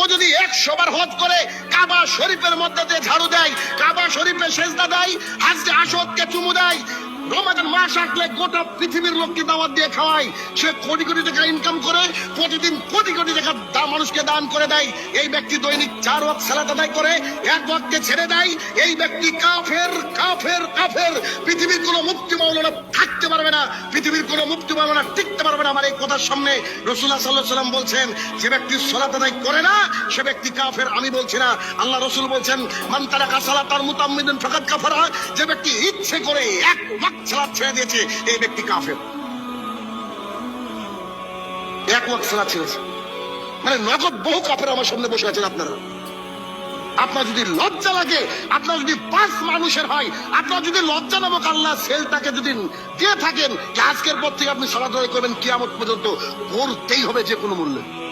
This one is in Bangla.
ও যদি একশো বার হজ করে কাবা শরীফের মধ্যে দিয়ে ঝাড়ু দেয়, কাবা শরীফে সেজদা দেয়, হাজরে আসদকে চুমু দেয় মাস আসলে গোটা পৃথিবীর লোককে দাওয়াত দিয়ে খাওয়ায়। সে কোটি কোটি টাকা ইনকাম করে, প্রতিদিন কোটি কোটি টাকা মানুষকে দান করে দেয়। এই ব্যক্তি দৈনিক চার ওয়াক্ত সালাত আদায় করে, এক ওয়াক্তকে ছেড়ে দেয়। এই ব্যক্তি কাফের কাফের কাফের। পৃথিবীর কোনো মুক্তি মাওলানা থাকতে পারবে না, পৃথিবীর কোনো মুক্তি মাওলানা টিকতে পারবে না। আমার এই কথার সামনে রসুল্লাহ সাল্লাহ সাল্লাম বলছেন, যে ব্যক্তি সালাত আদায় করে না, সে ব্যক্তি কাফের। আমি বলছি না, আল্লাহ রসুল বলছেন, মান তারা কাসালা তার মুতাম্মিদিন ফাকাত কাফারা যে ব্যক্তি ইচ্ছে করে এক ওয়াক্ত সালাত ছেড়ে দিয়েছে এই ব্যক্তি কাফের। এক ওয়াক্ত সালাত ছেড়েছে। মানে নগদ বহু কাফের আমার সামনে বসে আছেন আপনারা। আপনার যদি লজ্জা লাগে, আপনার যদি পাঁচ মানুষের হয়, আপনার যদি লজ্জা নামক আল্লাহ সেলটাকে যদি দিয়ে থাকেন আজকের পর থেকে আপনি সালাদ করবেন, কিয়ামত পর্যন্ত করতেই হবে যে কোনো মূল্যে।